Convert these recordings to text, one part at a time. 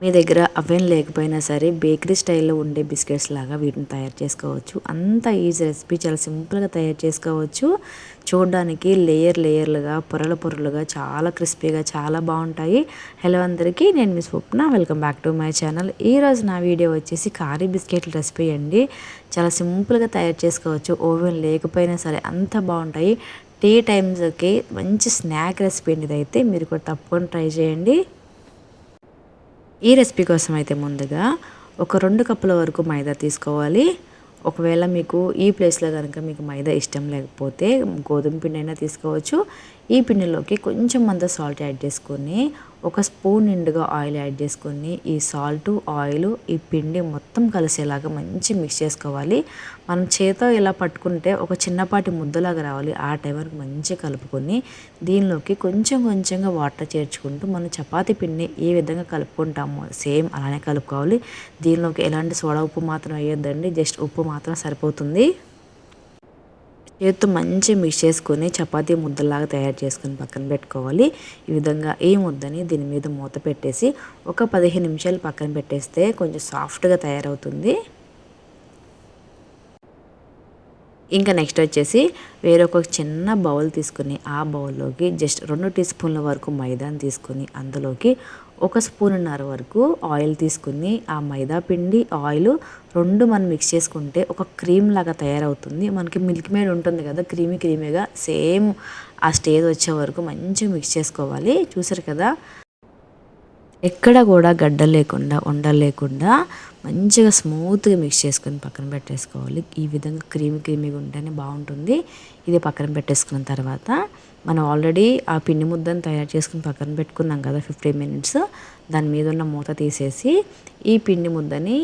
మీ దగ్గర అవెన్ లేకపోయినా సరే బేకరీ స్టైల్లో ఉండే బిస్కెట్స్ లాగా వీటిని తయారు చేసుకోవచ్చు. అంత ఈజీ రెసిపీ చాలా సింపుల్గా తయారు చేసుకోవచ్చు. చూడడానికి లేయర్ లేయర్లుగా పొరల పొరలుగా చాలా క్రిస్పీగా చాలా బాగుంటాయి. హలో అందరికీ నేను మీ Swapna. Welcome back to my channel ఈరోజు నా వీడియో వచ్చేసి కారీ బిస్కెట్ల రెసిపీ అండి. చాలా సింపుల్గా తయారు చేసుకోవచ్చు. ఓవెన్ లేకపోయినా సరే అంత బాగుంటాయి. టీ టైమ్స్కి మంచి స్నాక్ రెసిపీ అనేది అయితే మీరు కూడా తప్పకుండా ట్రై చేయండి. ఈ రెసిపీ కోసం అయితే ముందుగా ఒక రెండు కప్పుల వరకు మైదా తీసుకోవాలి. ఒకవేళ మీకు ఈ ప్లేస్లో కనుక మీకు మైదా ఇష్టం లేకపోతే గోధుమ పిండి అయినా తీసుకోవచ్చు. ఈ పిండిలోకి కొంచెం అంత సాల్ట్ యాడ్ చేసుకొని ఒక స్పూన్ నిండుగా ఆయిల్ యాడ్ చేసుకొని ఈ సాల్ట్ ఆయిల్ ఈ పిండి మొత్తం కలిసేలాగా మంచి మిక్స్ చేసుకోవాలి. మనం చేతో ఇలా పట్టుకుంటే ఒక చిన్నపాటి ముద్దలాగా రావాలి. ఆ టైం వరకు మంచిగా కలుపుకొని దీనిలోకి కొంచెం కొంచెంగా వాటర్ చేర్చుకుంటూ మనం చపాతి పిండిని ఏ విధంగా కలుపుకుంటామో సేమ్ అలానే కలుపుకోవాలి. దీనిలోకి ఎలాంటి సోడా ఉప్పు మాత్రం వేయొద్దండి. జస్ట్ ఉప్పు మాత్రం సరిపోతుంది. చేతితో మంచి మిక్స్ చేసుకొని చపాతీ ముద్దలాగా తయారు చేసుకొని పక్కన పెట్టుకోవాలి. ఈ విధంగా ఈ ముద్దని దీని మీద మూత పెట్టేసి ఒక పదిహేను నిమిషాలు పక్కన పెట్టేస్తే కొంచెం సాఫ్ట్గా తయారవుతుంది. ఇంకా నెక్స్ట్ వచ్చేసి వేరొక చిన్న బౌల్ తీసుకుని ఆ బౌల్లోకి జస్ట్ రెండు టీ స్పూన్ల వరకు మైదాని తీసుకొని అందులోకి ఒక స్పూన్నర వరకు ఆయిల్ తీసుకుని ఆ మైదా పిండి ఆయిల్ రెండు మనం మిక్స్ చేసుకుంటే ఒక క్రీమ్ లాగా తయారవుతుంది. మనకి మిల్క్ మేడ్ ఉంటుంది కదా క్రీమీ క్రీమీగా సేమ్ ఆ స్టేజ్ వచ్చే వరకు మంచిగా మిక్స్ చేసుకోవాలి. చూసారు కదా? ఎక్కడ కూడా గడ్డ లేకుండా ఉండ లేకుండా మంచిగా స్మూత్గా మిక్స్ చేసుకొని పక్కన పెట్టేసుకోవాలి. ఈ విధంగా క్రీమీ క్రీమీగా ఉంటేనే బాగుంటుంది. ఇది పక్కన పెట్టేసుకున్న తర్వాత మనం ఆల్రెడీ ఆ పిండి ముద్దను తయారు చేసుకుని పక్కన పెట్టుకున్నాం కదా ఫిఫ్టీన్ మినిట్స్. దాని మీద ఉన్న మూత తీసేసి ఈ పిండి ముద్దని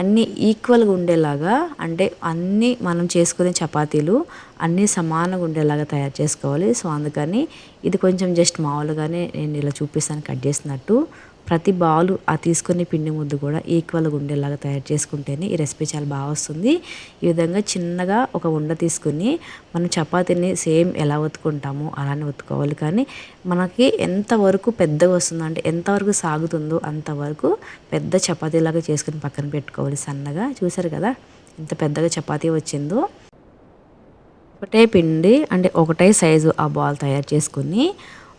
అన్నీ ఈక్వల్గా ఉండేలాగా అంటే అన్నీ మనం చేసుకునే చపాతీలు అన్నీ సమానంగా ఉండేలాగా తయారు చేసుకోవాలి. సో అందుకని ఇది కొంచెం జస్ట్ మామూలుగానే నేను ఇలా చూపిస్తాను కట్ చేసినట్టు ప్రతి బాలు ఆ తీసుకునే పిండి ముద్దు కూడా ఈక్వల్గా ఉండేలాగా తయారు చేసుకుంటేనే ఈ రెసిపీ చాలా బాగా వస్తుంది. ఈ విధంగా చిన్నగా ఒక ఉండ తీసుకుని మనం చపాతీని సేమ్ ఎలా ఒత్తుకుంటామో అలానే ఒత్తుకోవాలి. కానీ మనకి ఎంతవరకు పెద్దగా వస్తుందో అంటే ఎంతవరకు సాగుతుందో అంతవరకు పెద్ద చపాతీలాగా చేసుకుని పక్కన పెట్టుకోవాలి సన్నగా. చూసారు కదా ఎంత పెద్దగా చపాతీ వచ్చిందో. ఒకటే పిండి అంటే ఒకటే సైజు ఆ బాల్ తయారు చేసుకుని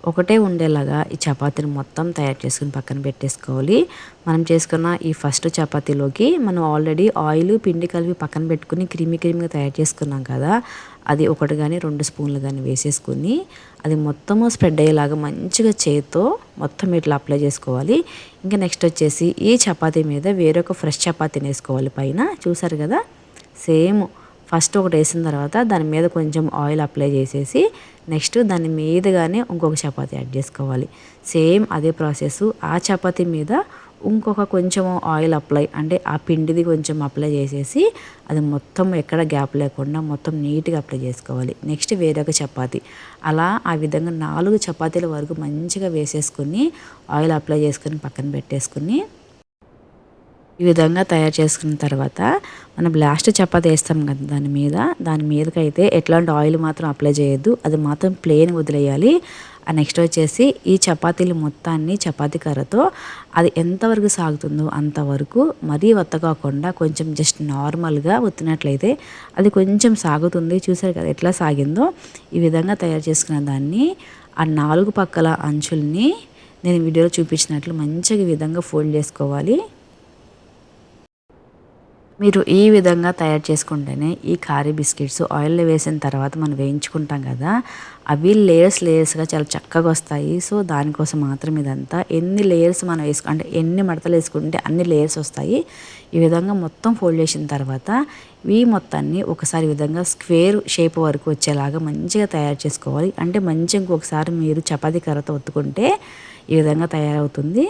ఒకటే ఉండేలాగా ఈ చపాతీని మొత్తం తయారు చేసుకుని పక్కన పెట్టేసుకోవాలి. మనం చేసుకున్న ఈ ఫస్ట్ చపాతీలోకి మనం ఆల్రెడీ ఆయిల్ పిండి కలిపి పక్కన పెట్టుకుని క్రీమీ క్రీమీగా తయారు చేసుకున్నాం కదా అది ఒకటి కానీ రెండు స్పూన్లు కానీ వేసేసుకుని అది మొత్తము స్ప్రెడ్ అయ్యేలాగా మంచిగా చేతితో మొత్తం ఇట్లా అప్లై చేసుకోవాలి. ఇంకా నెక్స్ట్ వచ్చేసి ఈ చపాతీ మీద వేరొక ఫ్రెష్ చపాతీని వేసుకోవాలి పైన. చూసారు కదా? సేమ్ ఫస్ట్ ఒకటి వేసిన తర్వాత దాని మీద కొంచెం ఆయిల్ అప్లై చేసేసి నెక్స్ట్ దాని మీదగానే ఇంకొక చపాతి యాడ్ చేసుకోవాలి. సేమ్ అదే ప్రాసెస్. ఆ చపాతి మీద ఇంకొక కొంచెం ఆయిల్ అప్లై అంటే ఆ పిండిది కొంచెం అప్లై చేసేసి అది మొత్తం ఎక్కడ గ్యాప్ లేకుండా మొత్తం నీట్గా అప్లై చేసుకోవాలి. నెక్స్ట్ వేరొక చపాతి. అలా ఆ విధంగా నాలుగు చపాతీల వరకు మంచిగా వేసేసుకుని ఆయిల్ అప్లై చేసుకుని పక్కన పెట్టేసుకుని ఈ విధంగా తయారు చేసుకున్న తర్వాత మనం లాస్ట్ చపాతి వేస్తాం కదా దాని మీద. దాని మీదకైతే ఎట్లాంటి ఆయిల్ మాత్రం అప్లై చేయొద్దు. అది మాత్రం ప్లేన్ వదిలేయాలి. ఆ నెక్స్ట్ వచ్చేసి ఈ చపాతీలు మొత్తాన్ని చపాతీ కర్రతో అది ఎంతవరకు సాగుతుందో అంతవరకు మరీ వత్తకాకుండా కొంచెం జస్ట్ నార్మల్గా ఒత్తినట్లయితే అది కొంచెం సాగుతుంది. చూసారు కదా ఎట్లా సాగిందో? ఈ విధంగా తయారు చేసుకున్న దాన్ని ఆ నాలుగు పక్కల అంచుల్ని నేను వీడియోలో చూపించినట్లు మంచిగా విధంగా ఫోల్డ్ చేసుకోవాలి. మీరు ఈ విధంగా తయారు చేసుకుంటేనే ఈ కారీ బిస్కెట్స్ ఆయిల్లో వేసిన తర్వాత మనం వేయించుకుంటాం కదా అవి లేయర్స్ లేయర్స్గా చాలా చక్కగా వస్తాయి. సో దానికోసం మాత్రం ఇదంతా ఎన్ని లేయర్స్ మనం వేసుకు అంటే ఎన్ని మడతలు వేసుకుంటే అన్ని లేయర్స్ వస్తాయి. ఈ విధంగా మొత్తం ఫోల్డ్ చేసిన తర్వాత ఈ మొత్తాన్ని ఒకసారి విధంగా స్క్వేర్ షేప్ వరకు వచ్చేలాగా మంచిగా తయారు చేసుకోవాలి. అంటే మంచిగా ఇంకొకసారి మీరు చపాతీ కర్రతో ఒత్తుకుంటే ఈ విధంగా తయారవుతుంది.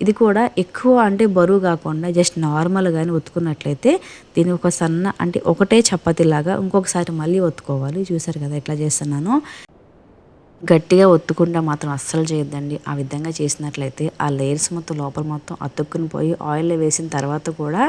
ఇది కూడా ఎక్కువ అంటే బరువు కాకుండా జస్ట్ నార్మల్గానే ఒత్తుకున్నట్లయితే దీన్ని ఒక సన్న అంటే ఒకటే చపాతీలాగా ఇంకొకసారి మళ్ళీ ఒత్తుకోవాలి. చూసారు కదా ఎట్లా చేస్తున్నాను. గట్టిగా ఒత్తుకుండా మాత్రం అస్సలు చేయొద్దండి. ఆ విధంగా చేసినట్లయితే ఆ లేయర్స్ మొత్తం లోపల మొత్తం అతుక్కుని పోయి ఆయిల్లో వేసిన తర్వాత కూడా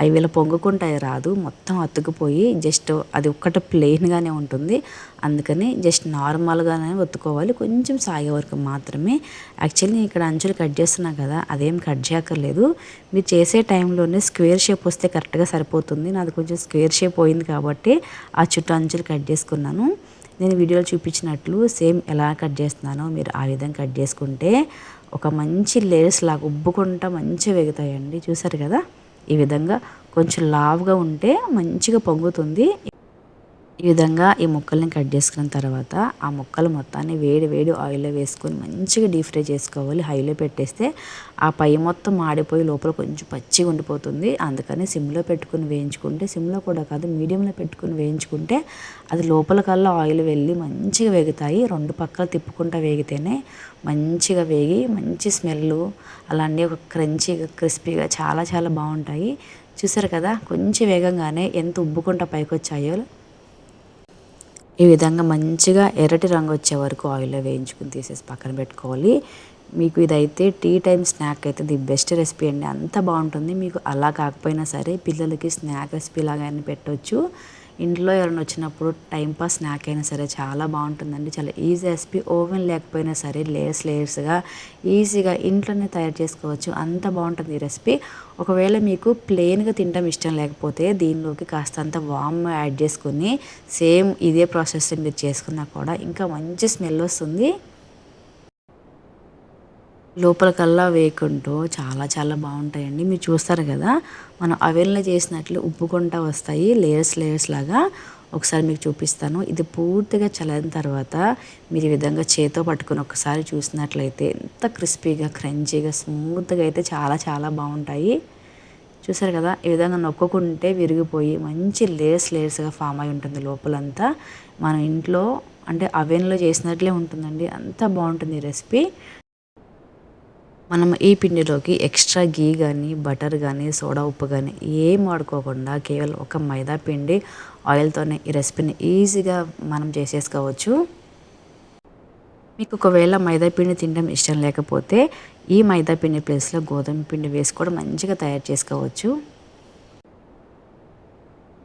అవి ఇలా పొంగుకుంటాయి రాదు. మొత్తం అతుకుపోయి జస్ట్ అది ఒక్కటి ప్లెయిన్గానే ఉంటుంది. అందుకని జస్ట్ నార్మల్గానే ఒత్తుకోవాలి. కొంచెం సాగే వరకు మాత్రమే. యాక్చువల్లీ నేను ఇక్కడ అంచులు కట్ చేస్తున్నా కదా అదేం కట్ చేయక్కర్లేదు. మీరు చేసే టైంలోనే స్క్వేర్ షేప్ వస్తే కరెక్ట్గా సరిపోతుంది. నాది కొంచెం స్క్వేర్ షేప్ పోయింది కాబట్టి ఆ చుట్టూ అంచులు కట్ చేసుకున్నాను. నేను వీడియోలో చూపించినట్లు సేమ్ ఎలా కట్ చేస్తున్నానో మీరు ఆ విధంగా కట్ చేసుకుంటే ఒక మంచి లేయర్స్ లాగా ఉబ్బుకుంటా మంచిగా వెగుతాయండి. చూసారు కదా? ఈ విధంగా కొంచెం లావుగా ఉంటే మంచిగా పొంగుతుంది. ఈ విధంగా ఈ ముక్కల్ని కట్ చేసుకున్న తర్వాత ఆ ముక్కలు మొత్తాన్ని వేడి వేడి ఆయిల్లో వేసుకొని మంచిగా డీప్ ఫ్రై చేసుకోవాలి. హైలో పెట్టేస్తే ఆ పై మొత్తం మాడిపోయి లోపల కొంచెం పచ్చిగా ఉండిపోతుంది. అందుకని సిమ్లో పెట్టుకుని వేయించుకుంటే సిమ్లో కూడా కాదు మీడియంలో పెట్టుకుని వేయించుకుంటే అది లోపల కల్లా ఆయిల్ వెళ్ళి మంచిగా వేగుతాయి. రెండు పక్కలు తిప్పుకుంటా వేగితేనే మంచిగా వేగి మంచి స్మెల్ అలాంటి ఒక క్రంచీగా క్రిస్పీగా చాలా చాలా బాగుంటాయి. చూసారు కదా? కొంచెం వేగంగానే ఎంత ఉబ్బుకుంటా పైకి వచ్చాయో ఈ విధంగా మంచిగా ఎర్రటి రంగు వచ్చే వరకు ఆయిల్లో వేయించుకుని తీసేసి పక్కన పెట్టుకోవాలి. మీకు ఇదైతే టీ టైం స్నాక్ అయితే ది బెస్ట్ రెసిపీ అండి. అంత బాగుంటుంది. మీకు అలా కాకపోయినా సరే పిల్లలకి స్నాక్ రెసిపీ లాగా పెట్టవచ్చు ఇంట్లో ఎవరైనా వచ్చినప్పుడు టైంపాస్ స్నాక్ అయినా సరే చాలా బాగుంటుందండి. చాలా ఈజీ రెసిపీ. ఓవెన్ లేకపోయినా సరే లేయర్స్ లేయర్స్గా ఈజీగా ఇంట్లోనే తయారు చేసుకోవచ్చు. అంత బాగుంటుంది ఈ రెసిపీ. ఒకవేళ మీకు ప్లెయిన్గా తినడం ఇష్టం లేకపోతే దీనిలోకి కాస్తంత వామ్ యాడ్ చేసుకుని సేమ్ ఇదే ప్రాసెస్ మీరు చేసుకున్నా కూడా ఇంకా మంచి స్మెల్ వస్తుంది. లోపల కల్లా వేయకుంటూ చాలా చాలా బాగుంటాయండి. మీరు చూస్తారు కదా మనం అవెన్లో చేసినట్లు ఉప్పుకుంటా వస్తాయి లేయర్స్ లేయర్స్ లాగా. ఒకసారి మీకు చూపిస్తాను. ఇది పూర్తిగా చల్లని తర్వాత మీరు ఈ విధంగా చేతో పట్టుకుని ఒకసారి చూసినట్లయితే ఎంత క్రిస్పీగా క్రంచీగా స్మూత్గా అయితే చాలా చాలా బాగుంటాయి. చూసారు కదా ఈ విధంగా నొక్కుంటే విరిగిపోయి మంచి లేయర్స్ లేయర్స్గా ఫామ్ అయి ఉంటుంది లోపలంతా. మనం ఇంట్లో అంటే అవెన్లో చేసినట్లే ఉంటుందండి. అంత బాగుంటుంది ఈ రెసిపీ. మనం ఈ పిండిలోకి ఎక్స్ట్రా గీ కానీ బటర్ కానీ సోడా ఉప్పు కానీ ఏం వాడుకోకుండా కేవలం ఒక మైదా పిండి ఆయిల్తోనే ఈ రెసిపీని ఈజీగా మనం చేసేసుకోవచ్చు. మీకు ఒకవేళ మైదా పిండి తినడం ఇష్టం లేకపోతే ఈ మైదా పిండి ప్లేస్లో గోధుమ పిండి వేసి కూడా మంచిగా తయారు చేసుకోవచ్చు.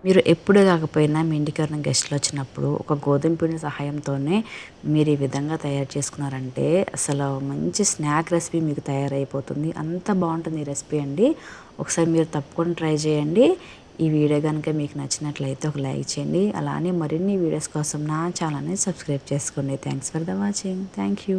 మీరు ఎప్పుడు కాకపోయినా మీ ఇంటికి ఎవరైనా గెస్ట్లు వచ్చినప్పుడు ఒక గోధుమ పిండి సహాయంతోనే మీరు ఈ విధంగా తయారు చేసుకున్నారంటే అసలు మంచి స్నాక్ రెసిపీ మీకు తయారైపోతుంది. అంత బాగుంటుంది ఈ రెసిపీ అండి. ఒకసారి మీరు తప్పకుండా ట్రై చేయండి. ఈ వీడియో కనుక మీకు నచ్చినట్లయితే ఒక లైక్ చేయండి. అలానే మరిన్ని వీడియోస్ కోసం నా ఛానల్ని సబ్స్క్రైబ్ చేసుకోండి. Thanks for the watching. Thank you.